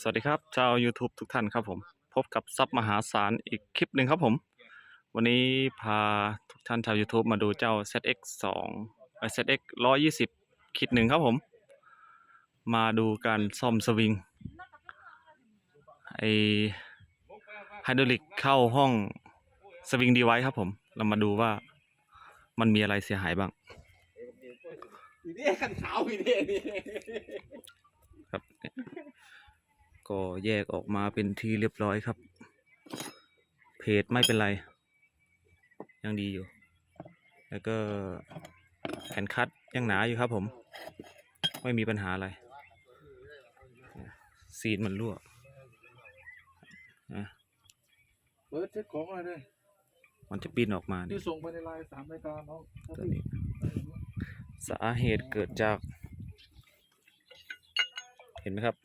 สวัสดีครับชาว YouTube ทุกท่านครับผม พบกับซับมหาศาลอีกคลิปหนึ่งครับผม วันนี้พาทุกท่านชาว YouTube มาดูเจ้า ZX 2เอ่อ ZX 120คิดหนึ่งครับผม มาดูการซ่อมสวิงไอไฮดรอลิกเข้าห้องสวิงดีไว้ครับผม เรามาดูว่ามันมีอะไรเสียหายบ้าง อีนี่ขันขาวอีนี่นี่ครับเนี่ย ก็แยกออกมาเป็นที่เรียบร้อยครับ เพจไม่เป็นไร ยังดีอยู่ แล้วก็แผ่นคัดยังหนาอยู่ครับผม ไม่มีปัญหาอะไรเนี่ยซีนมันรั่วนะเปิดเช็คของอะไรเลยมันจะปิ้นออกมาที่เนี่ยส่งไปในไลน์สามรายการน้องตัวนี้ สาเหตุเกิดจาก เห็นไหมครับ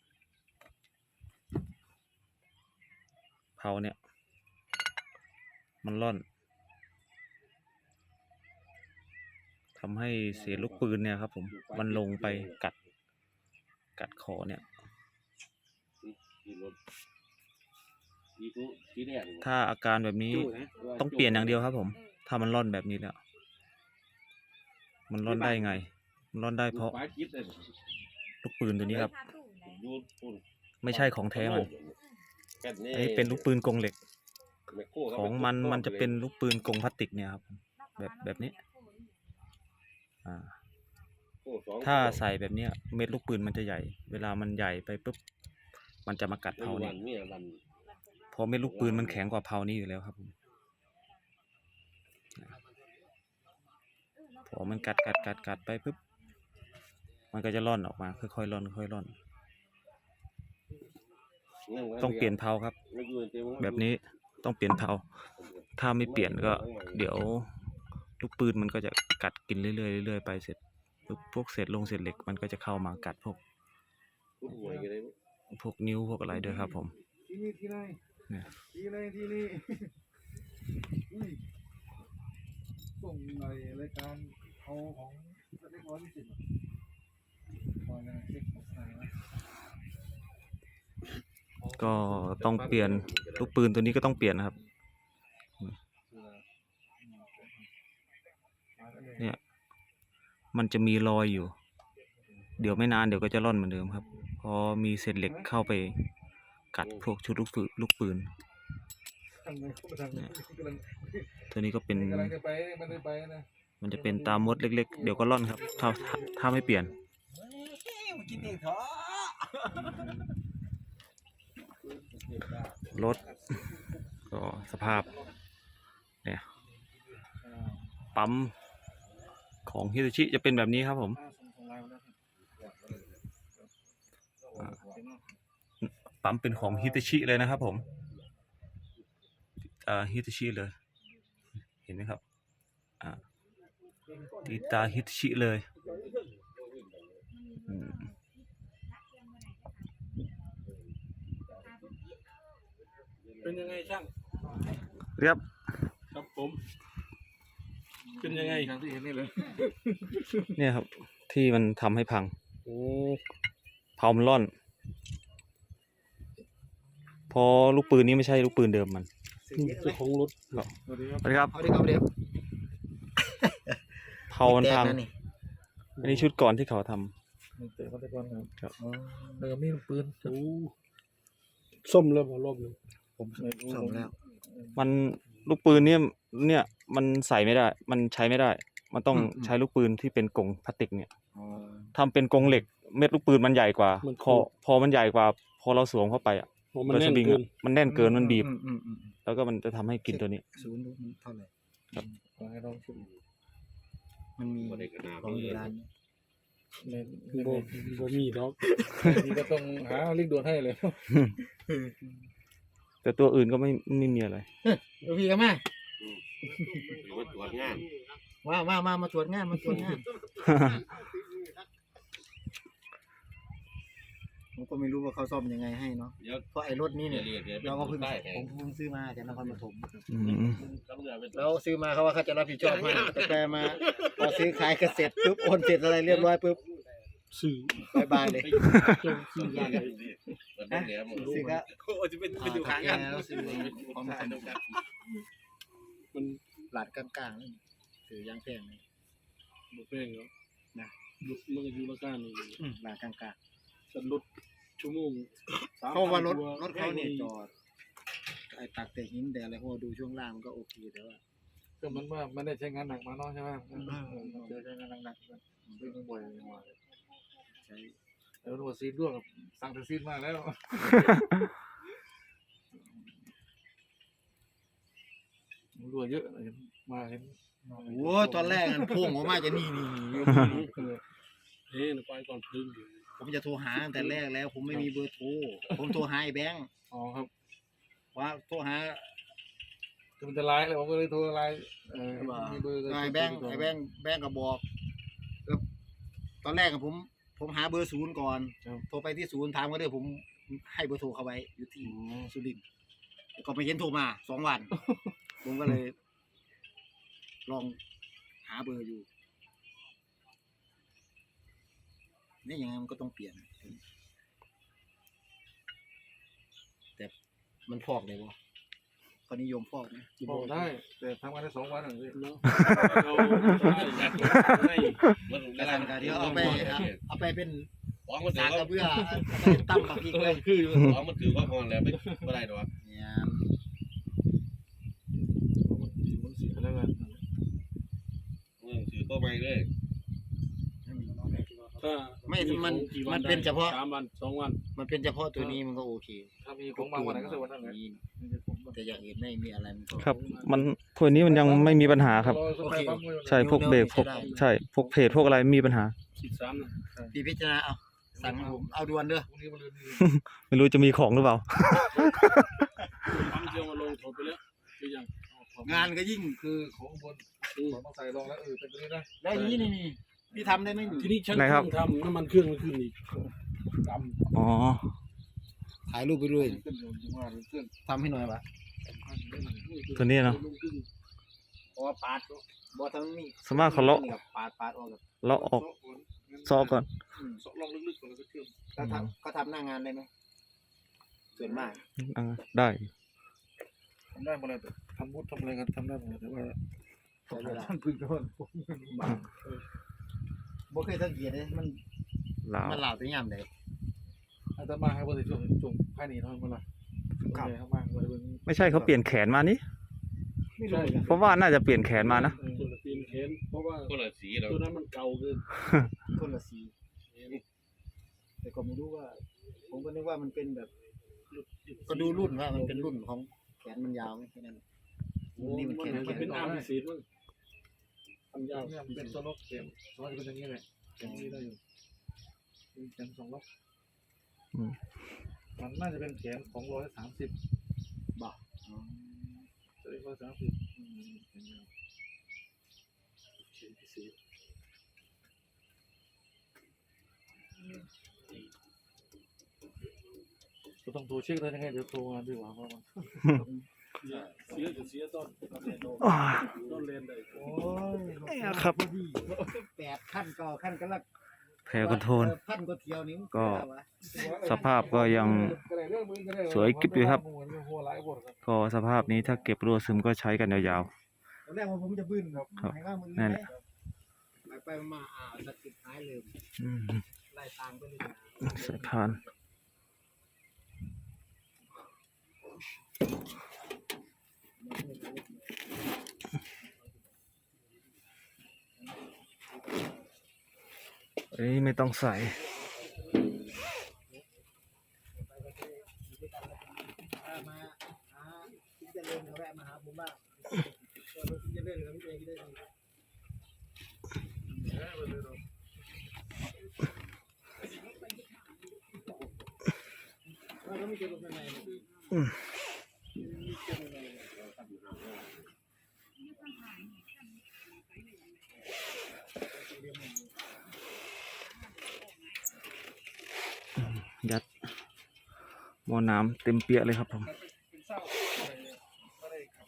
เผาเนี่ย มันร่อนทำให้เสียลูกปืนเนี่ยครับผม มันลงไปกัด กัดคอเนี่ย ถ้าอาการแบบนี้ต้องเปลี่ยนอย่างเดียวครับผม ถ้ามันร่อนแบบนี้แล้ว มันร่อนได้ไง มันร่อนได้เพราะ ลูกปืนตัวนี้ครับ ไม่ใช่ของแท้มัน อันนี้เป็นลูกปืนกรงเหล็กแมคโครของมันมันจะเป็นลูกปืนกรงพลาสติกเนี่ยครับ แบบแบบนี้ อ่าโอ้สองถ้าใส่แบบเนี้ยเม็ดลูกปืนมันจะใหญ่ เวลามันใหญ่ไปปุ๊บมันจะมากัดเผาเผาเนี่เนี่ยยมีวันเพราะเม็ดลูกปืนมันแข็งกว่าเผานี้อยู่แล้วครับผมพอมันกัดกัดกัดกัดไปปุ๊บมันก็จะร่อนออกมา ค่อยๆร่อนค่อยๆร่อน ต้องเปลี่ยนเผาครับ แบบนี้ต้องเปลี่ยนเผาถ้าไม่เปลี่ยนก็เดี๋ยวลูกปืนมันก็จะกัดกินเรื่อยๆเรื่อยๆไปเสร็จปุ๊บพวกเศษลงเศษเหล็กมันก็จะเข้ามากัดพวกพูดหวยกันเลยพวกนิ้วพวกอะไรด้วยครับผมที่นี่ที่ไหนเนี่ยที่ไหนที่นี่อุ้ยส่งในรายการเอาของเล็กร้อยยี่สิบตอนนั้นเช็คของอะไรนะ ก็ต้องเปลี่ยนลูกปืนตัวนี้ก็ต้องเปลี่ยนนะครับ เนี่ย มันจะมีรอยอยู่ เดี๋ยวไม่นานเดี๋ยวก็จะร่อนเหมือนเดิมครับ พอมีเศษเหล็กเข้าไปกัดพวกชุดลูกปืนลูกปืนเข้าไปทางไหนกำลังตัวนี้ก็เป็น มันจะเป็นตามมดเล็ก ๆ เดี๋ยวก็ร่อนครับ ถ้าถ้าถ้าไม่เปลี่ยนกินเองเถอะ รถก็สภาพเนี่ยปั๊มของฮิตาชิจะเป็นแบบนี้ครับผมปั๊มเป็นของฮิตาชิเลยนะครับผมอ่าฮิตาชิเลย เห็นไหมครับอ่าดีตาฮิตาชิเลย เป็นยังไงช่างเรียบครับผมเป็นยังไงอย่างที่เห็นนี่เลยเนี่ยครับ ที่มันทำให้พังโอ้เผามันร่อน พอลูกปืนนี้ไม่ใช่ลูกปืนเดิมมันเจ้าของรถสวัสดีครับสวัสดีครับเอาดิครับเดี๋ยวเผามันพังแตกแล้วนี่อันนี้ชุดก่อนที่เขาทำเตะเขาตะกอนครับครับ อ๋อแล้วก็มีลูกปืน โอ้ส้มแล้วพอรอบหนึง ผมไม่รู้ส่งแล้ว มันลูกปืนเนี่ยเนี่ยมันใส่ไม่ได้ มันใช้ไม่ได้ มันต้องใช้ลูกปืนที่เป็นกรงพลาสติกเนี่ยอ๋อทำเป็นกรงเหล็กเม็ดลูกปืนมันใหญ่กว่าพอพอมันใหญ่กว่า พอเราสวมเข้าไปอะโอ้มันโดยแน่สนวิงเกิอะนมันแน่นเกินมันบีบอืมอืมอืมแล้วก็มันจะทำให้กินตัวนี้ ศูนย์ดูมันเท่าไหร่ขอให้ลองชิมมันมีบ่ได้ขนาดของนี้อยู่ร้านนี้ในบ่บ่มีดอกนี่ก็ต้องหาลิกด่วนให้เลย แต่ตัวอื่นก็ไม่ไม่มีอะไรดูพี่กันมาหรือว่าตรวจงานว่ามามามาตรวจงานมาตรวจงาน ผมก็ไม่รู้ว่าเขาซ่อมยังไงให้เนาะเดี๋ยวเพราะไอ้รถนี้เดี๋เนี่ยวยเรียกเดี๋ยวเป็นเราก็เพิ่งใต้ผมเพิ่งซื้อมาจากนครปฐมอืมตำรวจเป็นแล้วซื้อมาเขาว่าเขาจะรับผิดชอบให้แต่แปลมาพอซื้อขายก็เสร็จปุ๊บโอนเสร็จอะไรเรียบร้อยปุ๊บ สื่อบายบายเลยจงสื่ออะไรมันได้แล้วมันสิครับโอ้จะเป็นเป็นอยู่ข้างกันแล้วสิความสนุกมันหลาดกลางๆนี่ถือยางแพงเลยบ่แพงเนาะนะรถมันก็อยู่ราคานี้หลาดกลางสันรถชั่วโมงๆเพราะว่ารถรถเขาเนี่ยจอดไอ้ตักแต่หินแต่อะไรพอดูช่วงล่างมันก็โอเคแต่ว่าก็มันว่าไม่ได้ใช้งานหนักมาเนาะใช่ไหมเจอใช้งานหนักๆเรื่องบ่อยมา ใช้แล้วตัวซีดด้วยกับสั่งแต่ซีดมาแล้ว รัวเยอะเห็นมาเห็นโอ้ตอนแรกมันพุ่งออกมาจะนี่นี่นี่เฮ้ยไปก่อนพึ่งอยู่ผมจะโทรหาตั้งแต่แรกแล้ว ผมไม่มีเบอร์โทรผมโทรหาไอ้แบงค์อ๋อครับว่าโทรหาคือมันจะไลน์เลยผมก็เลยโทรไลน์เออมีเบอร์ไอ้แบงค์ไอ้แบงค์แบงค์ก็บอกแล้วตอนแรกอะผม ผมหาเบอร์ศูนย์ก่อนโทรไปที่ศูนย์ถามก็ได้ผมให้เบอร์โทรเขาไว้อยู่ที่สุรินทร์ก็ไปเห็นโทรมาสองวัน ผมก็เลย ลองหาเบอร์อยู่นี่ยังไงมันก็ต้องเปลี่ยน แต่มันพอกเลยวะ เขานิยมพอกไหมบอกได้ แต่ทำงานได้สองวันหนึ่งเลยเนาะเอาให้มันกระดานการที่เอาไปครับเอาไปเป็นของมันถืสาอกว่ากระเบื้อเอาไปตั้มบักพริกเลยคือของมันถือว่าพอแล้วไม่ไม่ได้หรอกเนี่ยมันเสียแล้วกันมึงถือตัวใหม่เลยถ้าไม่มันกี่วัมันเป็นเฉพาะสามวันสองวันมันเป็นเฉพาะตัวนี้มันก็โอเคถ้ามีของบางวันไหนก็ซื้อวันนั้นแหละมี แต่อย่างอื่นไม่มีอะไรมันก็ครับ มันถ้วยนี้มันยังไม่มีปัญหาครับ ใช่พวกเบรกพวกใช่พวกเพจพวกอะไรไม่มีปัญหา สิบสามนะพี่พิจารณาเอาสั่งให้ผมเอาด่วนเด้อพรุ่งนี้มันเลยไม่รู้จะมีของหรือเปล่า ทำเจียวมาลงถอดไปแล้วหรือยังงานก็ยิ่งคือของบนของต้องใส่ลองแล้วเออเป็นตัวนี้นะแล้วอย่างนี้นี่นี่พี่ทำได้ไหมทีนี้ช่างไหนครับทำน้ำมันเครื่องมันขึ้นอีกดอ๋อ ถ่ายรูปไปด้วยขึ้นอยู่ที่ว่าขึ้นทำให้หน่อยวะำตัวนี้เนาะลงขึ้นเพราะว่าปาดบอทั้งนี้สามารถเขาเลาะนี่กับปาดปาดออกกับเลาะออกซอกก่อนซอกลองลึกๆก่อนแล้วก็เชื่อมเขาทำเขาทำหน้างานได้ไหมส่วนมากอ่าได้ทำได้หมดเลยทำมุดทำอะไรกันทำได้หมดเลยแต่ว่าใช้เวลาท่านพึ่งโดนบ่เคยสังเกตเลยมันลาวมันหลาวตัวย่ำเลย อาตมาให้บริสุทธิ์จงภายในเท่านั้นมาละครับ เข้ามาบริเวณไม่ใช่เขาเปลี่ยนแขนมานี่ไม่รู้เพราะว่าน่าจะเปลี่ยนแขนมานะส่วนละตีนแขนเพราะว่าคนละสีเราตัวนั้นมันเก่าเกินคนละสีแต่ก็ไม่รู้ว่า ผมก็นึกว่ามันเป็นแบบก็ดูรุ่นว่ามันเป็นรุ่นของแขนมันยาวไหมแค่นั้น นี่มันแขนมันแขนเป็นอาร์มพิเศษมั้งทำยาวเนี่ยเป็นโซโลเกมโซโลเป็นอย่างนี้แหละอย่างนี้ได้อยู่เป็นแขนสองล็อกอื มมันน่าจะเป็นแขนของร้อยสามสิบบ่จะเรียกร้อยสามสิบแขนยาวเขียนพิเศษก็ต้องโทรเช็คได้ยังไงเดี๋ยวโทรมาดีกว่าเพราะมันเสียจะเสียตอนตอนเรียนได้โอ้ยครับ แปดขั้นก็ขั้นก็ละ แพรคอนโทรลพันก็เที่ยวนิ้วก็ สภาพก็ยัง สวยกิ๊บอยู่ครับ ก็สภาพนี้ถ้าเก็บรั่วซึมก็ใช้กันยาวตอนแรกว่าผมจะบึ้นแบบครับให้ว่ามึงนั่นแหละไปไปมาอ่าวสะกิดท้ายเลยๆอืมไล่ตามไปเลยสายพาน อันนี้ไม่ต้องใส่อ่ามาหาพี่เจริญเขาแวะมาหาผมบ้างก็พี่เจริญกับพี่เจริญได้ดีว่าเขาไม่เจอกันใหม่เล ยยัดหม้อน้ำเต็มเปียะเลยครับผมเป็นเศร้าไม่ได้ขับ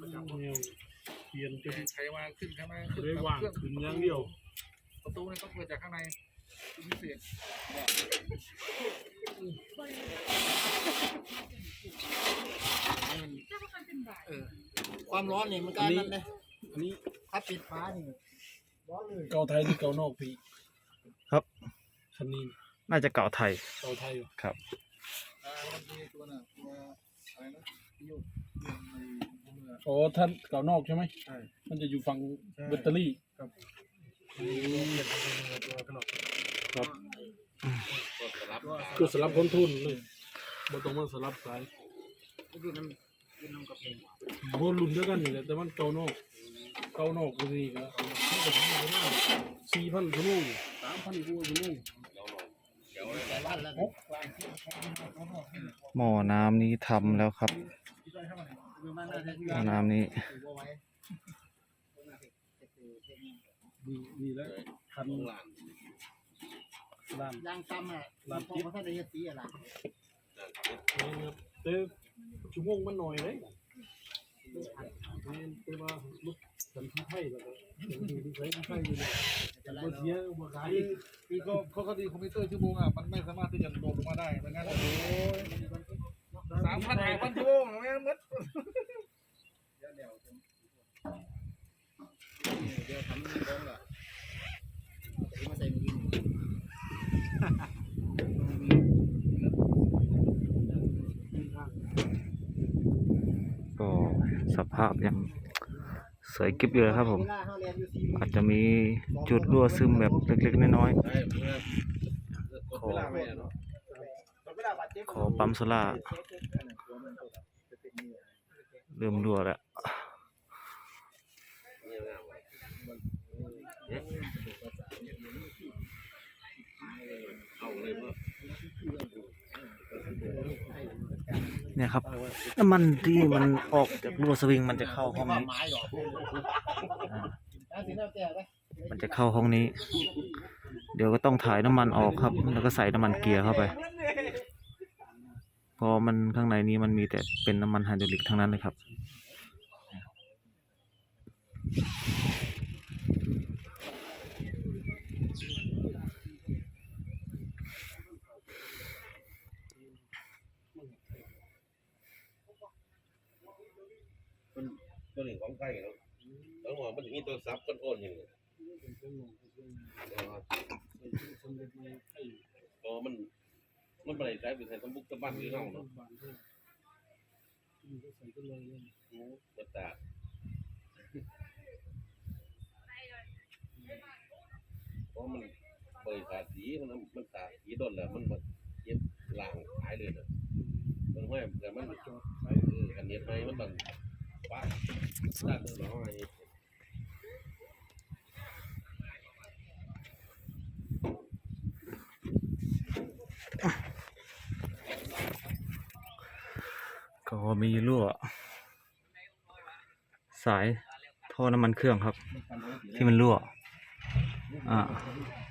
ประจำเนี่ยเปลี่ยนจนใครมาขึ้นใครมาขึ้นได้วางขึ้นอย่างเดียว ประตูนี่ต้องเปิดจากข้างในพิเศษเออความร้อนนี่มันก็นั่นเลยอันนี้ถ้าปิดฟ้านี่ร้อนเลยเกาไทยหรือเกานอกพี่ ครับคันนี้ น่าจะเก่าไทย เกาไทยเหรอครับอ่ามันมีตัวน่ะตัวอะไรนะที่โยกโยกในพวกเนื้ออ๋อท่านเกานอกใช่ไหมใช่มันจะอยู่ฝั่งใช่แบตเตอรี่ครับตัวเปลี่ยนเป็นตัวขนมครับก็สลับก็สลับคนทุนเลยบ่ต้องมาสลับสายก็คือน้ำคือน้ำกระเพงโบรุ่นเดียวกันนี่แหละแต่มันเกานอกเกานอกคือนี่ก็มันก็ทำได้สี่พันชั่วโมงสามพันกว่าชั่วโมง หม้อน้ำนี้ทำแล้วครับคือมันน่าจะหม้อน้ำนี้ถือว่าไว้นี่นี่และคันของหลานลานยางซ้ำอะลำพองเขาถ้าได้เฮ็ดสีอะไรนั่นนี่ครับแต่ชั่วโมงมันหน่อยเลยแต่ว่าลูกสันที่ไทยแล้วก็อยู่ที่ไทยที่ไทยอยู่เนี่ย แต่บ่เสียบ่ขายคือคือก็ปกติคอมพิวเตอร์ชั่วโมงอะ มันไม่สามารถที่จะโดดลงมาได้ไม่งั้นโอ้ยสามพันห้าพันชั่วโมงไม่งั้นมัดเดี๋ยวทำนี่ร้องละแต่ที่มาใส่มือก็สภาพยัง สวยกิ๊บอยู่เลยครับผมเวลาเขาเรียนอยู่สี่อาจจะมีจุดรั่วซึมแบบเล็กๆน้อยได้เพื่อนกดเวลาไม่เนาะๆขอปั๊มโซล่าร์เริ่มรั่วแล้วเนี่ยนะเอาเลยเพื่อ เนี่ยครับน้ำมันที่มันออกจากรัวสวิงมันจะเข้าห้องนี้มันจะเข้าห้องนี้ เดี๋ยวก็ต้องถ่ายน้ำมันออกครับ แล้วก็ใส่น้ำมันเกียร์เข้าไป พอมันข้างในนี้มันมีแต่เป็นน้ำมันไฮดรอลิกทั้งนั้นเลยครับ ตัวหนึ่งของใกล้เนาะต้องมองมันมีตัวซับคนโอนอยู่พอมันมันไปใช้เป็นใช้สมบุกสะบันหรือเนาเนาะกระตาเพราะมันบริษัทสีมันมันตาสีดนแล้วมันมันเย็บหลางหายเลยเนาะมันห้อยแต่มันเออกันเย็บไหมมันต้อง ก็มีรั่ว สายท่อน้ำมันเครื่องครับ ที่มันรั่ว อ่า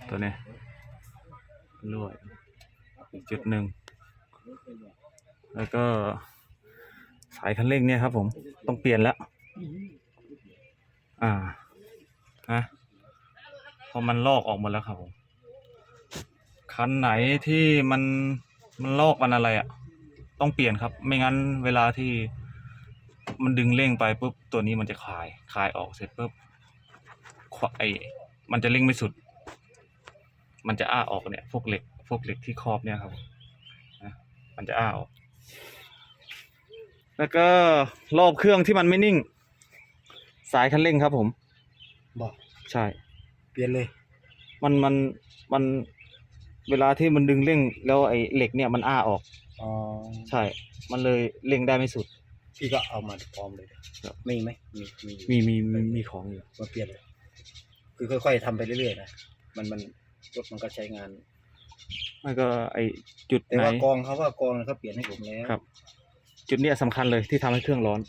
ตัวนี้รั่วจุดหนึ่ง แล้วก็ สายคันเร่งเนี่ยครับ ผมต้องเปลี่ยนแล้ว อ่าฮะพราะมันลอกออกหมดแล้วครับผมคันไหนที่มันมันลอกมันอะไรอะ่ะ ต้องเปลี่ยนครับ ไม่งั้นเวลาที่มันดึงเร่งไปปุ๊บตัวนี้มันจะคลายคลายออกเสร็จปุ๊บไอมันจะเร่งไม่สุด มันจะอ้าออกเนี่ย พวกเหล็ก พวกเหล็กที่ครอบเนี่ยครับนะมันจะอ้าออก แล้วก็รอบเครื่องที่มันไม่นิ่ง สายคันเร่งครับผมบอกใช่ เปลี่ยนเลย มันมันมันเวลาที่มันดึงเร่ง แล้วไอ้เหล็กเนี่ยมันอ้าออก อ๋อใช่ มันเลยเร่งได้ไม่สุด พี่ก็เอามาพร้อมเลยครับ มีไหมมีมีมีมีมีมีของอยู่มาเปลี่ยนเลย คือค่อย ๆทำไปเรื่อยๆนะมันมันรถมันก็ใช้งาน ไม่ก็ไอจุดแต่ไหน ว่ากองเขาว่ากองเขาเปลี่ยนให้ผมแล้วครับ จุดเนี้ยสำคัญเลยที่ทำให้เครื่องร้อน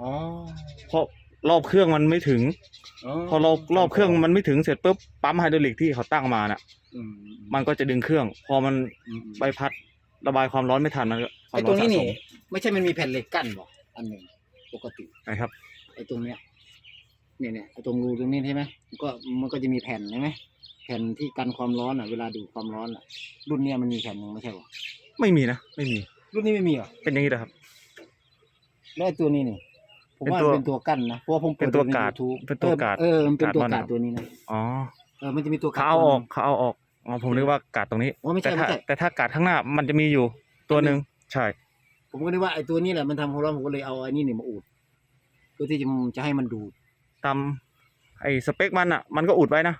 อ๋อเพราะรอบเครื่องมันไม่ถึง พอรอบรอบเครื่องมันไม่ถึงเสร็จปุ๊บปั๊มไฮดรอลิกที่เขาตั้งมาน่ะ อืมมันก็จะดึงเครื่อง พอมันอืมใบพัดระบายความร้อนไม่ทันมันก็ควาไอ้มตร้รอนงนี้สะสนี่ มไม่ใช่มันมีแผ่นเหล็กกั้นบอกอันหนึ่งปกติ นะครับ ไอ้ตรงเนี้ยเนี่ยเนี่ยไอ้ตรงรูตรงนี้ใช่ไหมมันก็มันก็จะมีแผ่นใช่ไหมแผ่นที่กันความร้อนอะ เวลาดูดความร้อนอะ รุ่นเนี้ยมันมีแผ่นหนึ่งไม่ใช่หรอไม่มีนะไม่มีรุ่นนี้ไม่มีเหรอเป็นอย่างนี้นะครับ แล้วไอ้ตัวนี้นี่ผมว่าเป็นตัวมันเป็นตัวกั้นนะเพราะว่าผมปิดเป็นตัวดูใกาด YouTube เป็นตัวกาดเออมันเป็นตัวกาดบ้านกาดเราตัวนี้นะอ๋อเออมันจะมีตัวกาด เขาเอาออกตัวหนึ่งเขาเอาออกอ๋อผมนึกว่ากาดตรงนี้อ๋อไม่ใช่แต่ถ้าไม่ใช่ แต่ถ้ากาดข้างหน้ามันจะมีอยู่ตัวหนึ่งใช่ ผมก็นึกว่าไอ้ตัวนี้แหละมันทำความร้อนผมก็เลยเอาไอ้นี่เนี่ยมาอุดเพื่อที่จะจะให้มันดูด ตามไอ้สเปคมันอะ มันก็อุดไว้นะ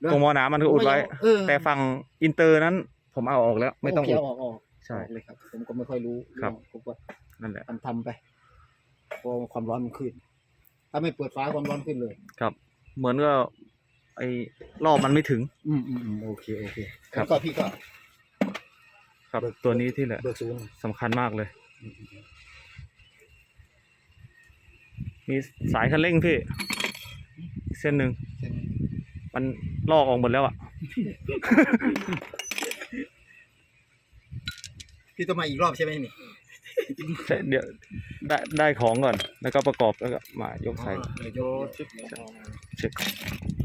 แล้วตรงมอหนามันก็อุดไว้ เออแต่ฝั่งอินเตอร์นั้น ผมเอาออกแล้ว ไม่ต้องโเคอุด เาออกออกใช่ ออกเลยครับ ผมก็ไม่ค่อยรู้ครับ ผมก็นั่นแหละ ทำทำไปเพราะความร้อนมันขึ้น ถ้าไม่เปิดฟ้าความร้อนขึ้นเลย ครับ เหมือนก็ ไอ้รอบมันไม่ถึง อืมอืมอืมโอเคโอเคครับ แล้วก็พี่ก็ ครับตัวนี้ที่แหละเบิกศูนย์สำคัญมากเลยมีสายคันเร่งพี่อีกเส้นหนึ่งเส้นนี้มันลอกออกหมดแล้วอะ พี่ต้องมาอีกรอบใช่ไหมนี่ ใช่เดี๋ยวได้ได้ของก่อน แล้วก็ประกอบแล้วก็มายกใส่อ๋อเดี๋ยวโยนเช็ค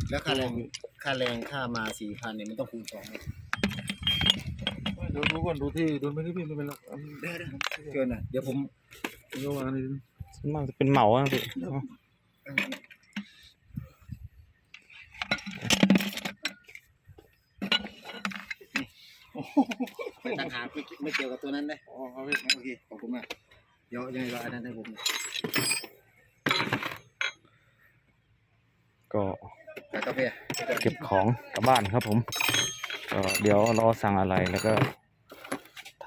แล้วค่าแรงค่าแรงค่ามาสี่พันเนี่ยมันต้องคูณสองไหมดูดูก่อนดูที่ดูไม่ได้พี่ไม่เป็นไรอันได้ได้เกินอะเดี๋ยวผมยกอันนี้ส่วนมากจะเป็นเหมาอะพี่อ๋อไป ต่างหากไม่ไม่เกี่ยวกับตัวนั้นนะอ๋อครับพี่โอเคขอบคุณมากเดี๋ยวยังไงก็อันนั้นให้ผมก็กากาแฟเก็บของกลับบ้านครับผมก็เดี๋ยวรอสั่งอะไรแล้วก็ท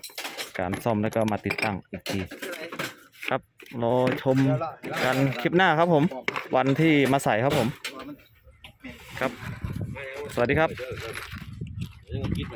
ำการซ่อมแล้วก็มาติดตั้งอีกที ครับรอชมกันคลิปหน้าครับผม วันที่มาใส่ครับผม ครับ สวัสดีครับยังคิดไป